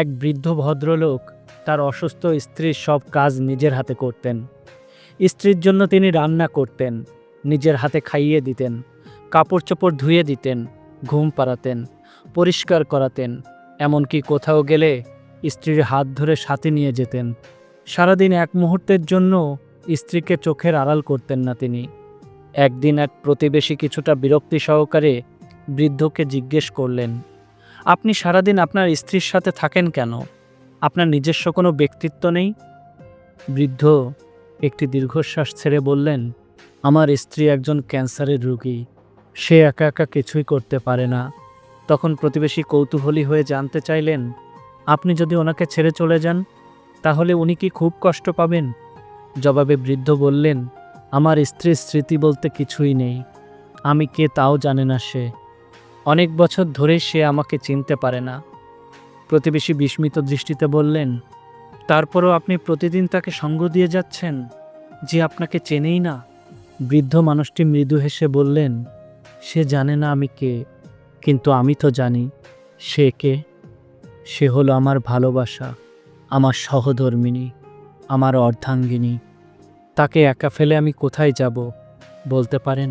এক বৃদ্ধ ভদ্রলোক তার অসুস্থ স্ত্রীর সব কাজ নিজের হাতে করতেন। স্ত্রীর জন্য তিনি রান্না করতেন, নিজের হাতে খাইয়ে দিতেন কাপড় চোপড় ধুয়ে দিতেন, ঘুম পাড়াতেন, পরিষ্কার করাতেন, এমনকি কোথাও গেলে স্ত্রীর হাত ধরে সাথে নিয়ে যেতেন। সারাদিন এক মুহূর্তের জন্য স্ত্রীকে চোখের আড়াল করতেন না তিনি। একদিন এক প্রতিবেশী কিছুটা বিরক্তি সহকারে বৃদ্ধকে জিজ্ঞেস করলেন আপনি সারাদিন আপনার স্ত্রীর সাথে থাকেন কেন? আপনার নিজস্ব কোনো ব্যক্তিত্ব নেই? বৃদ্ধ একটি দীর্ঘশ্বাস ছেড়ে বললেন, আমার স্ত্রী একজন ক্যান্সারের রোগী। সে একা একা কিছুই করতে পারে না। তখন প্রতিবেশী কৌতূহলী হয়ে জানতে চাইলেন, আপনি যদি ওনাকে ছেড়ে চলে যান, তাহলে উনি কি খুব কষ্ট পাবেন? জবাবে বৃদ্ধ বললেন, আমার স্ত্রীর স্মৃতি বলতে কিছুই নেই। আমি কে তাও জানে না সে। অনেক বছর ধরেই সে আমাকে চিনতে পারে না। প্রতিবেশী বিস্মিত দৃষ্টিতে বললেন, তারপরও আপনি প্রতিদিন তাকে সঙ্গ দিয়ে যাচ্ছেন, যে আপনাকে চেনেই না? বৃদ্ধ মানুষটি মৃদু হেসে বললেন, সে জানে না আমি কে, কিন্তু আমি তো জানি সে কে। সে হলো আমার ভালোবাসা, আমার সহধর্মিনী, আমার অর্ধাঙ্গিনী। তাকে একা ফেলে আমি কোথায় যাব, বলতে পারেন?